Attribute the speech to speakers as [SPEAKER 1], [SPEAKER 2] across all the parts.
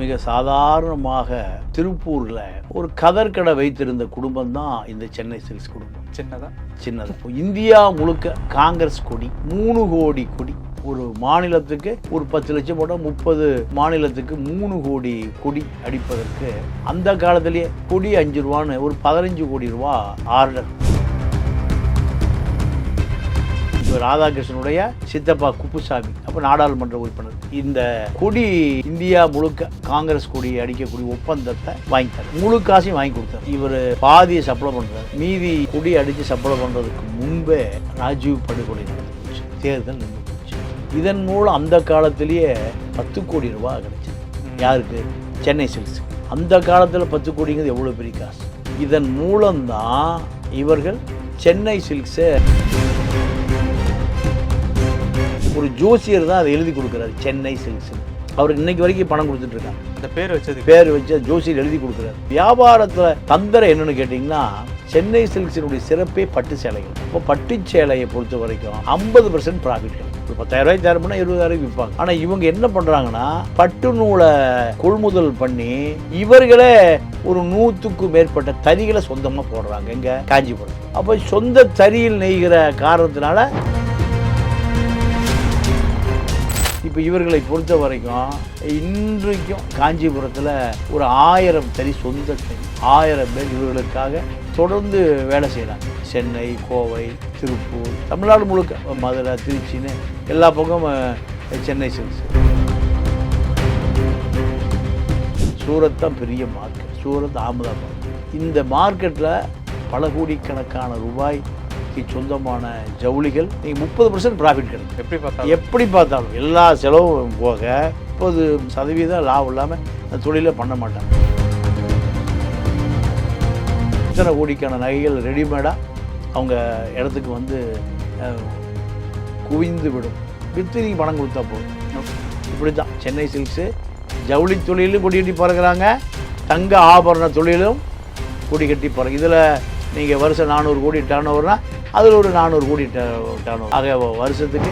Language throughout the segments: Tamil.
[SPEAKER 1] மிக சாதாரணமாக திருப்பூர்ல ஒரு கதர் கடை வைத்திருந்த குடும்பம் தான் இந்த சென்னை சில்க்ஸ் குடும்பம்.
[SPEAKER 2] சின்னதா?
[SPEAKER 1] சின்னது. இப்போ இந்தியா முழுக்க காங்கிரஸ் கொடி மூணு கோடி கொடி. ஒரு மாநிலத்துக்கு ஒரு பத்து லட்சம் போட்டால் முப்பது மாநிலத்துக்கு மூணு கோடி கொடி அடிப்பதற்கு அந்த காலத்திலேயே கொடி அஞ்சு ரூபான்னு ஒரு பதினஞ்சு கோடி ரூபா ஆர்டர். ராதாகிருஷ்ணனுடைய சித்தப்பா குப்புசாமி அப்போ நாடாளுமன்ற உறுப்பினர். இந்த கொடி இந்தியா முழுக்க காங்கிரஸ் கொடி அடிக்கக்கூடிய ஒப்பந்தத்தை வாங்கித்தார் முழு காசையும் வாங்கி கொடுத்தார். இவர் பாதியை சப்ளை பண்ணுறார் மீதி கொடி அடித்து சப்ளை பண்ணுறதுக்கு முன்பே ராஜீவ் படுகொலை நடந்துச்சு. தேர்தல் நின்று போச்சு இதன் மூலம் அந்த காலத்திலேயே பத்து கோடி ரூபா கிடைச்சது. யாருக்கு? சென்னை சில்க்ஸ் அந்த காலத்தில் பத்து கோடிங்கிறது எவ்வளோ பெரிய காசு? இதன் மூலம்தான் இவர்கள் சென்னை சில்க்ஸை ஒரு ஜோசியர் தான் அதை எழுதி கொடுக்குறாரு சென்னை சில்க்ஸ் அவருக்கு இன்னைக்கு வரைக்கும் பணம் கொடுத்துட்டு இருக்காங்க
[SPEAKER 2] இந்த பேர் வச்சது
[SPEAKER 1] பேர் வச்சு ஜோசியர் எழுதி கொடுக்குறாரு. வியாபாரத்தில் தந்திரம் என்னன்னு கேட்டிங்கன்னா சென்னை சில்க்ஸினுடைய சிறப்பே பட்டு சேலைகள். இப்போ பட்டு சேலையை பொறுத்த வரைக்கும் ஐம்பது பர்சன்ட் ப்ராஃபிட் ஒரு பத்தாயிரம் தயார் பண்ணால் இருபதாயிரம் விற்பாங்க. ஆனால் இவங்க என்ன பண்ணுறாங்கன்னா பட்டு நூலை கொள்முதல் பண்ணி இவர்களே ஒரு நூற்றுக்கு மேற்பட்ட தறிகளை சொந்தமாக போடுறாங்க எங்க காஞ்சிபுரம் அப்போ சொந்த தறியில் நெய்கிற காரணத்தினால இப்போ இவர்களை பொறுத்த வரைக்கும் இன்றைக்கும் காஞ்சிபுரத்தில் ஒரு ஆயிரம் தனி சொந்த ஆயிரம் பேர் இவர்களுக்காக தொடர்ந்து வேலை செய்கிறாங்க சென்னை கோவை திருப்பூர் தமிழ்நாடு முழுக்க. மதுரை திருச்சின்னு எல்லா பக்கமும் சென்னை சில்க்ஸ் சூரத் தான் பெரிய மார்க்கெட் சூரத் அகமதாபாத் இந்த மார்க்கெட்டில் பல கோடிக்கணக்கான ரூபாய் ரூபாய்க்கு சொந்தமான ஜவுளிகள் நீங்கள் முப்பது பர்சன்ட் ப்ராஃபிட் கிடைக்கும்.
[SPEAKER 2] எப்படி பார்த்தா
[SPEAKER 1] எப்படி பார்த்தாலும். எல்லா செலவும் போக முப்பது சதவீதம் லாபம் இல்லாமல் அந்த தொழிலை பண்ண மாட்டாங்க. இத்தனை கோடிக்கான நகைகள் ரெடிமேடாக அவங்க இடத்துக்கு வந்து குவிந்து விடும் விற்று நீங்கள் பணம் கொடுத்தா போதும். இப்படி தான் சென்னை சில்க்ஸு ஜவுளி தொழிலும் கொடி கட்டி பறக்குறாங்க. தங்க ஆபரண தொழிலும் கொடி கட்டி பறக்கு. இதில் நீங்கள் வருஷம் நானூறு கோடி டர்ன் ஓவர்னா அதில் ஒரு நானூறு கோடி டர்ன் ஆக வருஷத்துக்கு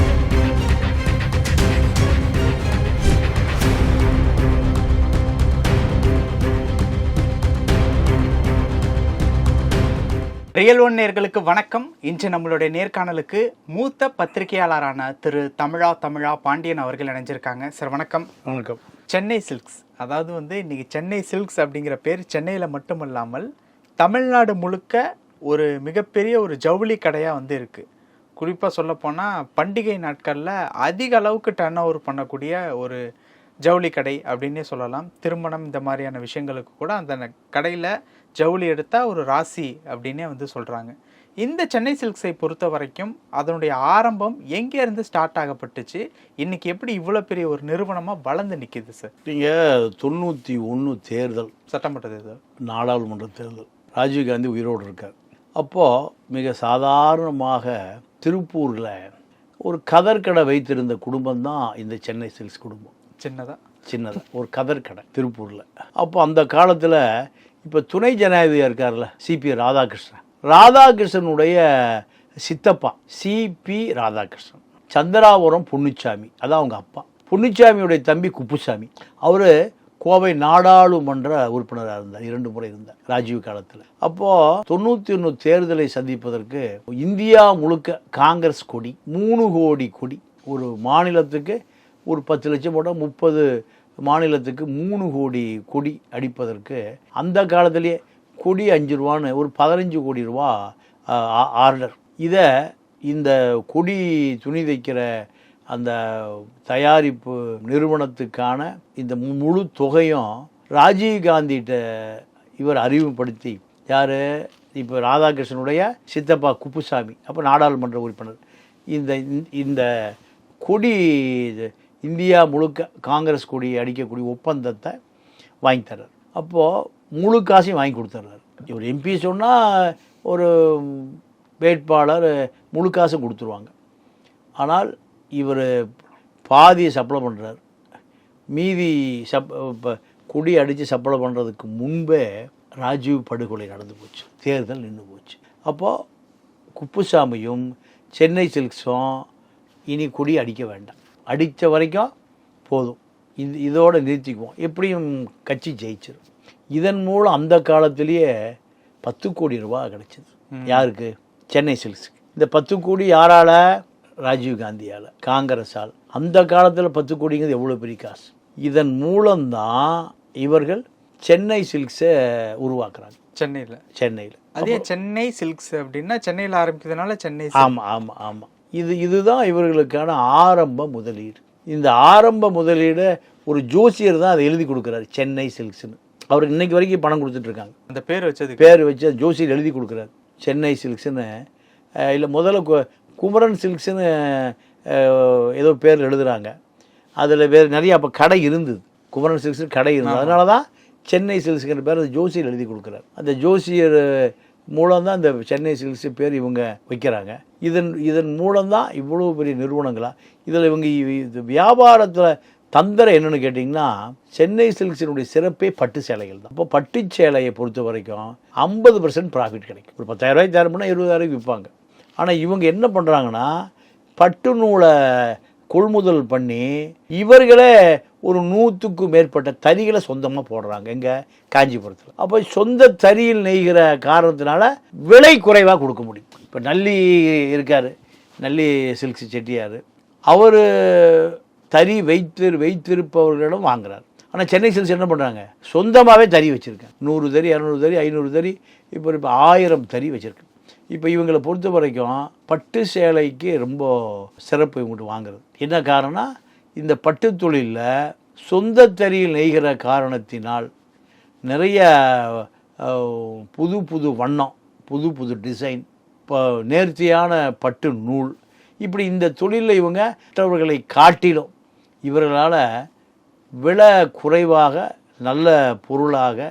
[SPEAKER 2] ரியல் ஒன் நேர்களுக்கு வணக்கம். இன்று நம்மளுடைய நேர்காணலுக்கு மூத்த பத்திரிகையாளரான திரு தமிழா தமிழா பாண்டியன் அவர்கள் இணைஞ்சிருக்காங்க. சார் வணக்கம்.
[SPEAKER 1] வணக்கம்.
[SPEAKER 2] சென்னை சில்க்ஸ். அதாவது வந்து இன்னைக்கு சென்னை சில்க்ஸ் அப்படிங்கிற பேர் சென்னையில் மட்டும் இல்லாமல் தமிழ்நாடு முழுக்க ஒரு மிகப்பெரிய ஒரு ஜவுளி கடையாக வந்து இருக்குது குறிப்பாக சொல்லப்போனால் பண்டிகை நாட்களில் அதிக அளவுக்கு டர்ன் ஓவர் பண்ணக்கூடிய ஒரு ஜவுளி கடை அப்படின்னே சொல்லலாம். திருமணம் இந்த மாதிரியான விஷயங்களுக்கு கூட அந்த கடையில் ஜவுளி எடுத்தால் ஒரு ராசி அப்படின்னே வந்து சொல்கிறாங்க இந்த சென்னை சில்க்ஸை பொறுத்த வரைக்கும் அதனுடைய ஆரம்பம் எங்கேருந்து ஸ்டார்ட் ஆகப்பட்டுச்சு? இன்னைக்கு எப்படி இவ்வளோ பெரிய ஒரு நிறுவனமாக வளர்ந்து நிற்கிது சார்
[SPEAKER 1] நீங்கள் தொண்ணூற்றி ஒன்று தேர்தல்
[SPEAKER 2] சட்டமன்ற தேர்தல்.
[SPEAKER 1] நாடாளுமன்ற தேர்தல். ராஜீவ்காந்தி உயிரோடு இருக்கார். அப்போது மிக சாதாரணமாக திருப்பூரில் ஒரு கதர் கடை வைத்திருந்த குடும்பம் தான் இந்த சென்னை சில்க்ஸ் குடும்பம்.
[SPEAKER 2] சின்னதாக
[SPEAKER 1] சின்னதாக ஒரு கதர் கடை திருப்பூரில். அப்போ அந்த காலத்தில் இப்போ துணை ஜனாதிபதியாக இருக்கார்ல சிபி ராதாகிருஷ்ணன். ராதாகிருஷ்ணனுடைய சித்தப்பா சிபி ராதாகிருஷ்ணன். சந்திராபுரம் பொன்னுச்சாமி அதான் அவங்க அப்பா. பொன்னுச்சாமியுடைய தம்பி குப்புசாமி. அவர் கோவை நாடாளுமன்ற உறுப்பினராக இருந்தார். இரண்டு முறை இருந்தார் ராஜீவ் காலத்தில். அப்போது தொண்ணூற்றி ஒன்று தேர்தலை சந்திப்பதற்கு இந்தியா முழுக்க காங்கிரஸ் கொடி மூணு கோடி கொடி. ஒரு மாநிலத்துக்கு ஒரு பத்து லட்சம் போட்டால் முப்பது மாநிலத்துக்கு மூணு கோடி கொடி அடிப்பதற்கு அந்த காலத்திலேயே கொடி அஞ்சு ரூபான்னு ஒரு பதினஞ்சு கோடி ரூபா ஆர்டர். இதை இந்த கொடி துணி தைக்கிற அந்த தயாரிப்பு நிறுவனத்துக்கான இந்த முழு தொகையும் ராஜீவ் காந்திகிட்ட இவர் அறிமுகப்படுத்தி யார்? இப்போ ராதாகிருஷ்ணனுடைய சித்தப்பா குப்புசாமி அப்போ நாடாளுமன்ற உறுப்பினர். இந்த இந்த கொடி இந்தியா முழுக்க காங்கிரஸ் கொடி அடிக்கக்கூடிய ஒப்பந்தத்தை வாங்கி தர்றார். அப்போது முழு காசையும் வாங்கி கொடுத்துட்றாரு இவர் எம்பி சொன்னால் ஒரு வேட்பாளர் முழு காசும் கொடுத்துருவாங்க. ஆனால் இவர் பாதியை சப்ளை பண்ணுறார் மீதி சப் இப்போ கொடி அடித்து சப்ளை பண்ணுறதுக்கு முன்பே ராஜீவ் படுகொலை நடந்து போச்சு. தேர்தல் நின்று போச்சு. அப்போது குப்புசாமியும் சென்னை சில்க்ஸும் இனி கொடி அடிக்க வேண்டாம். அடித்த வரைக்கும் போதும். இது இதோட நிறுத்திக்குவோம். எப்படியும் கட்சி ஜெயிச்சிடும் இதன் மூலம் அந்த காலத்திலேயே பத்து கோடி ரூபாய் கிடைச்சது. யாருக்கு? சென்னை சில்க்ஸுக்கு. இந்த பத்து கோடி யாரால ராஜீவ் காந்தியால் காங்கிரஸால். அந்த காலத்தில் பத்து கோடிங்கிறது எவ்வளோ பெரிய காசு? இதன் மூலம்தான் இவர்கள் சென்னை சில்க்ஸை உருவாக்குறாங்க.
[SPEAKER 2] சென்னையில்.
[SPEAKER 1] சென்னையில்.
[SPEAKER 2] அதே சென்னை சில்க்ஸ் அப்படின்னா சென்னையில் ஆரம்பிக்கிறதுனால சென்னை
[SPEAKER 1] ஆமாம் ஆமாம் ஆமாம் இது இதுதான் இவர்களுக்கான ஆரம்ப முதலீடு. இந்த ஆரம்ப முதலீடை ஒரு ஜோசியர் தான் அதை எழுதி கொடுக்குறாரு சென்னை சில்க்ஸ்னு அவருக்கு இன்னைக்கு வரைக்கும் பணம் கொடுத்துட்டு இருக்காங்க
[SPEAKER 2] அந்த பேர் வச்சதுக்கு.
[SPEAKER 1] பேர் வச்சு ஜோசியர் எழுதி கொடுக்குறாரு சென்னை சில்க்ஸ்னு இல்லை முதல்ல குமரன் சில்க்ஸ்னு ஏதோ பேர் எழுதுறாங்க. அதில் வேறு நிறைய அப்போ கடை இருந்தது. குமரன் சில்க்ஸ் கடை இருந்தது. அதனால தான் சென்னை சில்க்ஸ்ங்கிற பேர் அந்த ஜோசியர் எழுதி கொடுக்குறாரு. அந்த ஜோசியர் மூலம் தான் இந்த சென்னை சில்க்ஸ் பேர் இவங்க வைக்கிறாங்க. இதன் இதன் மூலம் தான் இவ்வளோ பெரிய நிறுவனங்களா? இதில் இவங்க இது வியாபாரத்தில் தந்திரம் என்னன்னு கேட்டிங்கன்னா சென்னை சில்க்ஸினுடைய சிறப்பே பட்டு சேலைகள் தான். இப்போ பட்டு சேலையை பொறுத்த வரைக்கும் ஐம்பது பர்சன்ட் ப்ராஃபிட் கிடைக்கும். ஒரு பத்தாயிரம் தயார் பண்ணால் இருபதாயிரம் விற்பாங்க. ஆனால் இவங்க என்ன பண்ணுறாங்கன்னா பட்டு நூலை கொள்முதல் பண்ணி இவர்களே ஒரு நூற்றுக்கும் மேற்பட்ட தறிகளை சொந்தமாக போடுறாங்க எங்கே காஞ்சிபுரத்தில். அப்போ சொந்த தறியில் நெய்கிற காரணத்தினால விலை குறைவாக கொடுக்க முடியும். இப்போ நல்லி இருக்கார் நல்லி சில்க்ஸ் செட்டியார். அவர் தறி வைத்து வைத்திருப்பவர்களிடம் வாங்குறார். ஆனால் சென்னை சில்க்ஸ் என்ன பண்ணுறாங்க சொந்தமாகவே தறி வச்சுருக்கேன் நூறு தறி இரநூறு தறி ஐநூறு தறி இப்போ இப்போ ஆயிரம் தறி வச்சுருக்கேன் இப்போ இவங்களை பொறுத்த வரைக்கும் பட்டு சேலைக்கு ரொம்ப சிறப்பு இவங்ககிட்ட வாங்குறது. என்ன காரணம் இந்த பட்டு தொழிலில் சொந்த தறியில் நெய்கிற காரணத்தினால் நிறைய புது புது வண்ணம் புது புது டிசைன் இப்போ நேர்த்தியான பட்டு நூல். இப்படி இந்த தொழிலில் இவங்க மற்றவர்களை காட்டிலும் இவர்களால் விலை குறைவாக நல்ல பொருளாக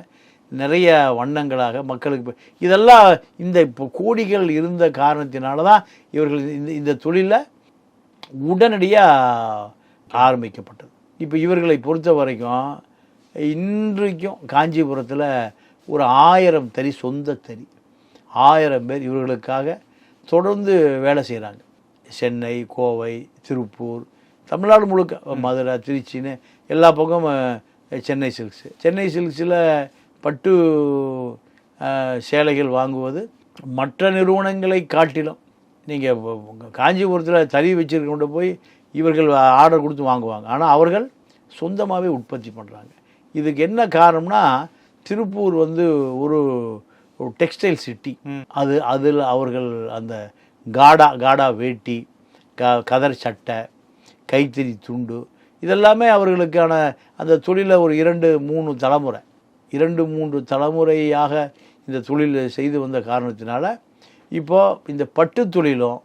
[SPEAKER 1] நிறைய வண்ணங்களாக மக்களுக்கு இதெல்லாம் இந்த இப்போ கோடிகள் இருந்த காரணத்தினால தான் இவர்கள் இந்த இந்த தொழிலை உடனடியாக ஆரம்பிக்கப்பட்டது. இப்போ இவர்களை பொறுத்த வரைக்கும் இன்றைக்கும் காஞ்சிபுரத்தில் ஒரு ஆயிரம் தறி சொந்த தறி ஆயிரம் பேர் இவர்களுக்காக தொடர்ந்து வேலை செய்கிறாங்க சென்னை கோவை திருப்பூர் தமிழ்நாடு முழுக்க மதுரை திருச்சின்னு எல்லா பக்கமும் சென்னை சில்க்ஸு. சென்னை சில்க்ஸில் பட்டு சேலைகள் வாங்குவது மற்ற நிறுவனங்களை காட்டிலும். நீங்கள் காஞ்சிபுரத்தில் தறி வச்சிருக்க கொண்டு போய் இவர்கள் ஆர்டர் கொடுத்து வாங்குவாங்க. ஆனால் அவர்கள் சொந்தமாகவே உற்பத்தி பண்ணுறாங்க இதுக்கு என்ன காரணம்னா திருப்பூர் வந்து ஒரு ஒரு டெக்ஸ்டைல் சிட்டி. அது அதில் அவர்கள் அந்த காடா காடா வேட்டி க கதர் சட்டை கைத்தறி துண்டு இதெல்லாமே அவர்களுக்கான அந்த தொழிலை ஒரு இரண்டு மூணு தலைமுறை. இரண்டு மூன்று தலைமுறையாக இந்த தொழில் செய்து வந்த காரணத்தினால இப்போ இந்த பட்டு தொழிலும்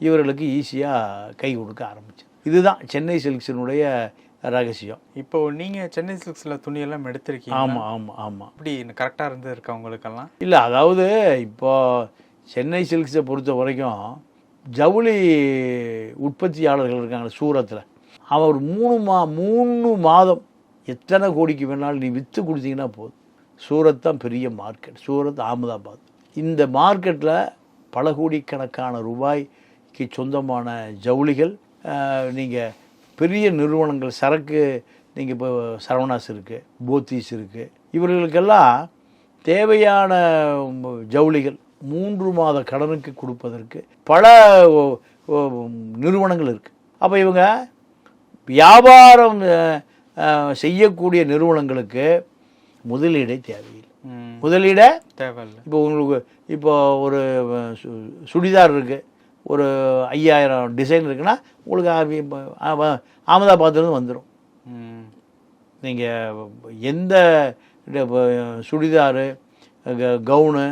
[SPEAKER 1] இவர்களுக்கு ஈஸியாக கை கொடுக்க ஆரம்பிச்சு இதுதான் சென்னை சில்க்ஸினுடைய ரகசியம்.
[SPEAKER 2] இப்போ நீங்க சென்னை சில்க்ஸ்ல துணியெல்லாம் எடுத்திருக்கீங்க
[SPEAKER 1] ஆமாம் ஆமாம் ஆமாம்
[SPEAKER 2] அப்படி கரெக்டாக இருந்து இருக்கா உங்களுக்கெல்லாம்?
[SPEAKER 1] இல்லை அதாவது இப்போ சென்னை சில்க்ஸை பொறுத்த வரைக்கும் ஜவுளி உற்பத்தியாளர்கள் இருக்காங்க சூரத்தில். அவன் ஒரு மூணு மா மூணு மாதம் எத்தனை கோடிக்கு வேணாலும் நீ விற்று கொடுத்தீங்கன்னா போதும். சூரத் தான் பெரிய மார்க்கெட் சூரத் அகமதாபாத் இந்த மார்க்கெட்டில் பல கோடிக்கணக்கான ரூபாய்க்கு சொந்தமான ஜவுளிகள் நீங்கள் பெரிய நிறுவனங்கள் சரக்கு நீங்கள் இப்போ சரவணாஸ் இருக்குது போத்தீஸ் இருக்குது இவர்களுக்கெல்லாம் தேவையான ஜவுளிகள் மூன்று மாத கடனுக்கு கொடுப்பதற்கு பல நிறுவனங்கள் இருக்குது அப்போ இவங்க வியாபாரம் செய்யக்கூடிய நிறுவனங்களுக்கு முதலீடே தேவையில்லை. முதலீடே
[SPEAKER 2] தேவையில்ல.
[SPEAKER 1] இப்போ உங்களுக்கு இப்போ ஒரு சுடிதார் இருக்குது ஒரு ஐயாயிரம் டிசைன் இருக்குன்னா உங்களுக்கு அகமதாபாத்லேருந்து வந்துடும் நீங்கள் எந்த சுடிதாரு கவுனு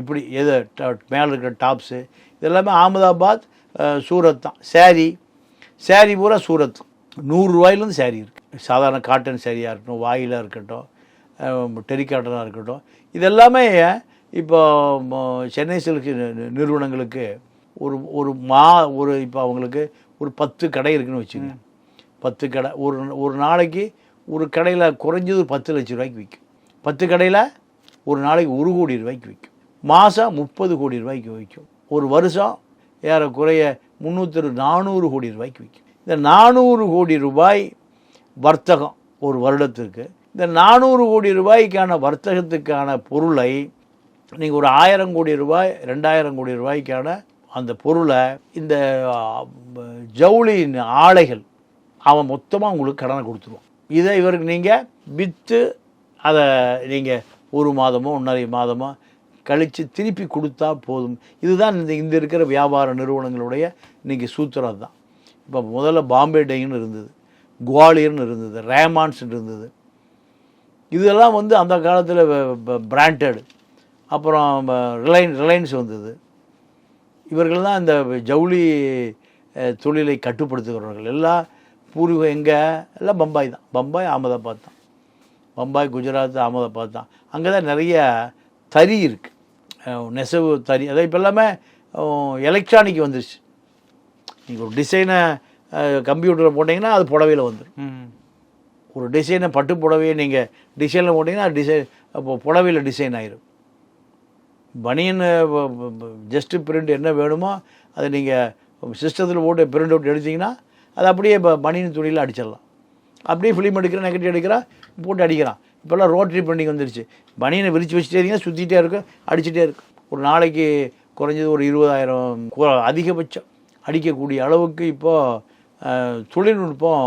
[SPEAKER 1] இப்படி எது மேலே இருக்கிற டாப்ஸு இதெல்லாமே அகமதாபாத் சூரத் தான். சேரீ சேரீ பூரா சூரத். நூறுரூவாயிலேருந்து சேரீ இருக்குது சாதாரண காட்டன் சேரீயாக இருக்கட்டும் வாயிலாக இருக்கட்டும் டெரிகாட்டனாக இருக்கட்டும். இதெல்லாமே இப்போ சென்னை சில்க் நிறுவனங்களுக்கு ஒரு ஒரு மா ஒரு இப்போ அவங்களுக்கு ஒரு பத்து கடை இருக்குன்னு வச்சுக்கோங்க. பத்து கடை ஒரு ஒரு நாளைக்கு ஒரு கடையில் குறைஞ்சது பத்து லட்ச ரூபாய்க்கு விற்கும் பத்து கடையில் ஒரு நாளைக்கு ஒரு கோடி ரூபாய்க்கு விற்கும் மாதம் முப்பது கோடி ரூபாய்க்கு விற்கும் ஒரு வருஷம் ஏறக்குறைய முந்நூற்றி நானூறு கோடி ரூபாய்க்கு விற்கும் இந்த நானூறு கோடி ரூபாய் வர்த்தகம் ஒரு வருடத்திற்கு. இந்த நானூறு கோடி ரூபாய்க்கான வர்த்தகத்துக்கான பொருளை நீங்கள் ஒரு ஆயிரம் கோடி ரூபாய் ரெண்டாயிரம் கோடி ரூபாய்க்கான அந்த பொருளை இந்த ஜவுளியின் ஆலைகள் அவன் மொத்தமாக உங்களுக்கு கடனை கொடுத்துருவான் இதை இவருக்கு நீங்கள் விற்று அதை நீங்கள் ஒரு மாதமோ ஒன்றரை மாதமோ கழித்து திருப்பி கொடுத்தா போதும். இதுதான் இந்த இந்த இருக்கிற வியாபார நிறுவனங்களுடைய இன்றைக்கி சூத்திரம் தான் இப்போ முதல்ல பாம்பே டைன்னு இருந்தது குவாலியர்னு இருந்தது ரேமான்ஸ் இருந்தது. இதெல்லாம் வந்து அந்த காலத்தில் பிராண்டட் அப்புறம் ரிலையன்ஸ் ரிலையன்ஸ் வந்தது. இவர்கள் தான் இந்த ஜவுளி தொழிலை கட்டுப்படுத்துகிறவர்கள். எல்லாம் பூர்வீகம் எங்கே எல்லாம் பம்பாய் தான். பம்பாய் அகமதாபாத் தான். பம்பாய் குஜராத் அகமதாபாத் தான். அங்கே தான் நிறைய தறி இருக்குது நெசவு தறி. அதை இப்போ எல்லாமே எலக்ட்ரானிக் வந்துருச்சு. நீங்கள் ஒரு டிசைனை கம்ப்யூட்டரில் போட்டிங்கன்னா அது புடவையில் வந்துடும் ஒரு டிசைனை பட்டு புடவையை நீங்கள் டிசைனில் போட்டிங்கன்னா டிசைன் அப்போ புடவையில் டிசைன் ஆயிரும். பனியன் ஜஸ்ட்டு பிரிண்ட் என்ன வேணுமோ அதை நீங்கள் சிஸ்டத்தில் போட்டு பிரிண்ட் அவுட் எடுத்தீங்கன்னா அது அப்படியே இப்போ பனியன் துணியில் அடிச்சிடலாம். அப்படியே ஃபிலிம் எடுக்கிற நெகட்டிவ் எடுக்கிறா போட்டு அடிக்கிறான். இப்போல்லாம் ரோட்ரி பிரிண்டிங் வந்துருச்சு. பனியனை விரித்து வச்சுட்டே இருந்தீங்கன்னா சுற்றிட்டே இருக்கும் அடிச்சுட்டே இருக்கும். ஒரு நாளைக்கு குறைஞ்சது ஒரு இருபதாயிரம் அதிகபட்சம். அடிக்கக்கூடிய அளவுக்கு இப்போது தொழில்நுட்பம்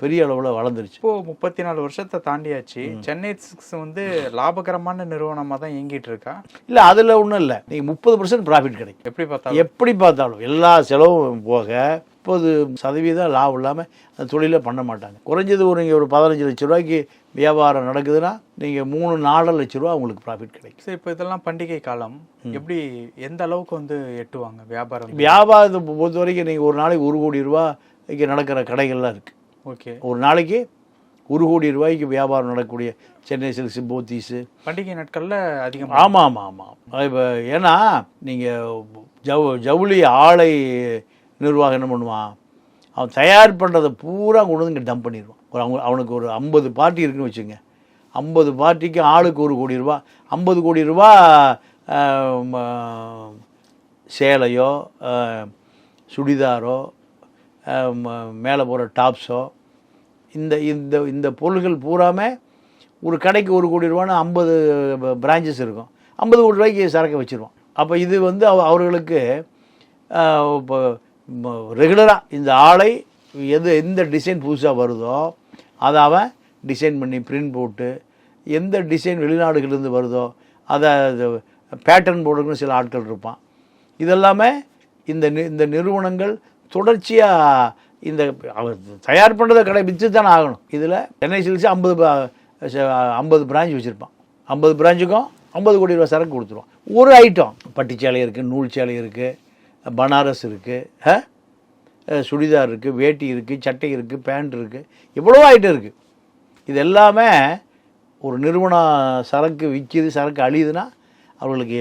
[SPEAKER 1] பெரிய அளவில் வளர்ந்துருச்சு.
[SPEAKER 2] இப்போ முப்பத்தி நாலு வருஷத்தை தாண்டியாச்சு. சென்னை சிக்ஸ் வந்து லாபகரமான நிறுவனமா தான் இயங்கிட்டு இருக்கா?
[SPEAKER 1] இல்லை அதில் ஒன்றும் இல்லை. நீங்கள் முப்பது பர்சன்ட் ப்ராஃபிட் கிடைக்கும்.
[SPEAKER 2] எப்படி பார்த்தாலும்?
[SPEAKER 1] எப்படி பார்த்தாலும் எல்லா செலவும் போக முப்பது சதவீதம் லாபம் இல்லாமல் அந்த தொழிலை பண்ண மாட்டாங்க. குறைஞ்சது ஒரு நீங்கள் ஒரு பதினஞ்சு லட்ச ரூபாய்க்கு வியாபாரம் நடக்குதுன்னா நீங்கள் மூணு நாலு லட்ச ரூபா உங்களுக்கு ப்ராஃபிட் கிடைக்கும்.
[SPEAKER 2] சரி இப்போ இதெல்லாம் பண்டிகை காலம். எப்படி எந்த அளவுக்கு வந்து எட்டுவாங்க வியாபாரம்?
[SPEAKER 1] வியாபாரத்தை பொறுத்த வரைக்கும் நீங்கள் ஒரு நாளைக்கு ஒரு கோடி ரூபாய்க்கு நடக்கிற கடைகள்லாம் இருக்குது
[SPEAKER 2] ஓகே.
[SPEAKER 1] ஒரு நாளைக்கு ஒரு கோடி ரூபாய்க்கு வியாபாரம் நடக்கக்கூடிய சென்னை சில்க்ஸு போத்தீஸு.
[SPEAKER 2] பண்டிகை நாட்கள்ல அதிகம்.
[SPEAKER 1] ஆமாம் ஆமாம் ஆமாம். இப்போ ஏன்னா நீங்கள் ஜவு ஜவுளி ஆலை நிர்வாகம் என்ன பண்ணுவான்? அவன் தயார் பண்ணுறதை பூரா கொண்டு வந்து இங்கே டம்ப் பண்ணிடுவான். ஒரு அவங்க அவனுக்கு ஒரு ஐம்பது பார்ட்டி இருக்குன்னு வச்சுங்க ஐம்பது பார்ட்டிக்கு ஆளுக்கு ஒரு கோடி ரூபா. ஐம்பது கோடி ரூபா ம- சேலையோ சுடிதாரோ ம- மேலே போகிற டாப்ஸோ இந்த இந்த இந்த பொருள்கள் பூராமே ஒரு கடைக்கு ஒரு கோடி ரூபான்னு ஐம்பது பிரான்ச்சஸ் இருக்கும். ஐம்பது கோடி ரூபாய்க்கு சரக்கு வச்சுருவான். அப்போ இது வந்து அவ- அவர்களுக்கு இப்போ ரெகுலராக இந்த ஆளை எது எந்த டிசைன் புதுசாக வருதோ அதை அவன் டிசைன் பண்ணி பிரிண்ட் போட்டு எந்த டிசைன் வெளிநாடுகள்லேருந்து வருதோ அதை பேட்டர்ன் போடுறதுன்னு சில ஆட்கள் இருப்பான். இதெல்லாமே இந்த இந்த நிறுவனங்கள் தொடர்ச்சியாக இந்த அவர் தயார் பண்ணுறதை கடை விற்று தானே ஆகணும். இதில் சென்னை சில்க்ஸ் ஐம்பது ஐம்பது பிரான்ச் வச்சுருப்பான். ஐம்பது பிரான்ச்சுக்கும் ஐம்பது கோடி ரூபா சரக்கு கொடுத்துருவான். ஒரு ஐட்டம் பட்டு சேலை இருக்குது நூல் சேலை இருக்குது பனாரஸ் இருக்குது சுடிதார் இருக்குது வேட்டி இருக்குது சட்டை இருக்குது பேண்ட் இருக்குது எவ்வளோ ஐட்டம் இருக்குது இது எல்லாமே ஒரு நிறுவனம் சரக்கு விற்கிது சரக்கு அழியுதுன்னா அவர்களுக்கு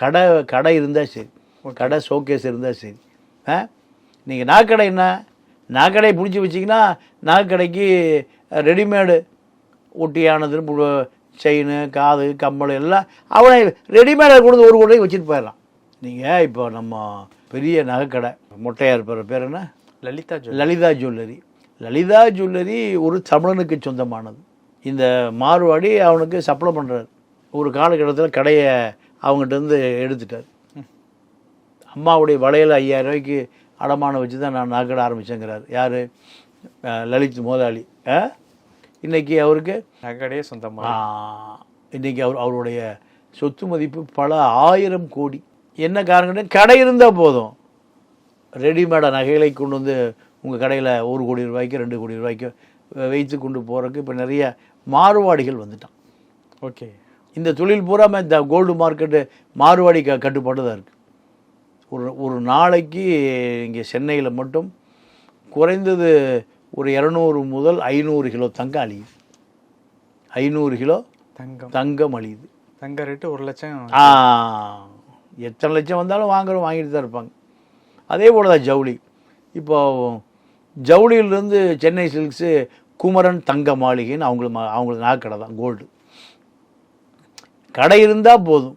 [SPEAKER 1] கடை கடை இருந்தால் சரி கடை ஷோகேஸ் இருந்தால் சரி ஆ நீங்கள் நாக்கடை என்ன? நாக்கடையை பிடிச்சி வச்சிங்கன்னா நாக்கடைக்கு ரெடிமேடு ஒட்டியானதுன்னு செயின் காது கம்மல் எல்லாம் அவனை ரெடிமேடை கொடுத்து ஒரு கோடி வச்சுட்டு போயிடலாம். நீங்கள் இப்போ நம்ம பெரிய நகைக்கடை மொட்டையாக இருப்பார் பேர் என்ன?
[SPEAKER 2] லலிதா
[SPEAKER 1] லலிதா ஜுவல்லரி. லலிதா ஜுவல்லரி ஒரு தமிழனுக்கு சொந்தமானது. இந்த மார்வாடி அவனுக்கு சப்ளை பண்ணுறாரு ஒரு காலகட்டத்தில் கடையை அவங்ககிட்ட இருந்து எடுத்துட்டார். அம்மாவுடைய வளையல் ஐயாயிரம் ரூபாய்க்கு அடமானம் வச்சு தான் நான் நகைக்கடை ஆரம்பிச்சேங்கிறார். யார்? லலித் முதலாளி ஆ? இன்னைக்கு அவருக்கு
[SPEAKER 2] நகடையே சொந்தமா?
[SPEAKER 1] ஆ, இன்னைக்கு அவர் அவருடைய சொத்து மதிப்பு பல ஆயிரம் கோடி. என்ன காரணம் கடை இருந்தால் போதும். ரெடிமேடாக நகைகளை கொண்டு வந்து உங்கள் கடையில் ஒரு கோடி ரூபாய்க்கு ரெண்டு கோடி ரூபாய்க்கு வைத்து கொண்டு போகிறதுக்கு இப்போ நிறைய மாறுவாடிகள் வந்துட்டான்.
[SPEAKER 2] ஓகே.
[SPEAKER 1] இந்த தொழில் பூராம இந்த கோல்டு மார்க்கெட்டு மாறுவாடி க கட்டுப்பாடு தான் இருக்குது ஒரு ஒரு நாளைக்கு இங்கே சென்னையில் மட்டும் குறைந்தது ஒரு இரநூறு முதல் ஐநூறு கிலோ தங்கம் அழியுது. ஐநூறு கிலோ
[SPEAKER 2] தங்கம்.
[SPEAKER 1] தங்கம் அழியுது.
[SPEAKER 2] தங்க ரேட்டு ஒரு லட்சம்.
[SPEAKER 1] ஆ. எத்தனை லட்சம் வந்தாலும் வாங்குறோம் வாங்கிட்டு தான் இருப்பாங்க. அதே போல் தான் ஜவுளி. இப்போ ஜவுளியிலேருந்து சென்னை சில்க்ஸு குமரன் தங்க மாளிகைன்னு அவங்களுக்கு அவங்களுக்கு நகைக்கடை தான் கோல்டு. கடை இருந்தால் போதும்.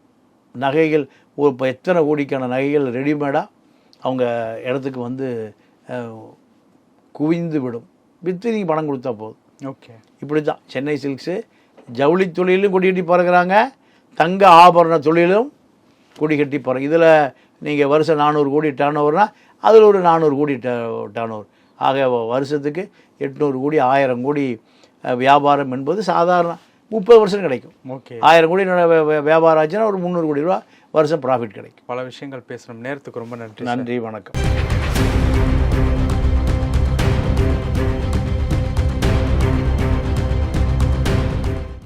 [SPEAKER 1] நகைகள் ஒரு இப்போ எத்தனை கோடிக்கான நகைகள் ரெடிமேடாக அவங்க இடத்துக்கு வந்து குவிந்து விடும். விற்று நீங்கள் பணம் கொடுத்தா போதும்.
[SPEAKER 2] ஓகே.
[SPEAKER 1] இப்படி தான் சென்னை சில்க்ஸு ஜவுளி தொழிலும் கொடி கட்டி பறக்கிறாங்க. தங்க ஆபரண தொழிலும் கொடி கட்டி பறக்க இதில் நீங்கள் வருஷம் நானூறு கோடி டேர்ன் ஓவர்னா அதில் ஒரு நானூறு கோடி டேர்ன் ஓவர் ஆக வருஷத்துக்கு எட்நூறு கோடி ஆயிரம் கோடி வியாபாரம் என்பது சாதாரண முப்பது வருஷம் கிடைக்கும்.
[SPEAKER 2] ஓகே.
[SPEAKER 1] ஆயிரம் கோடி வியாபாரம் ஆச்சுன்னா ஒரு முந்நூறு கோடி ரூபா வருஷம் ப்ராஃபிட் கிடைக்கும்.
[SPEAKER 2] பல விஷயங்கள் பேசணும் நேரத்துக்கு ரொம்ப நன்றி
[SPEAKER 1] நன்றி வணக்கம்.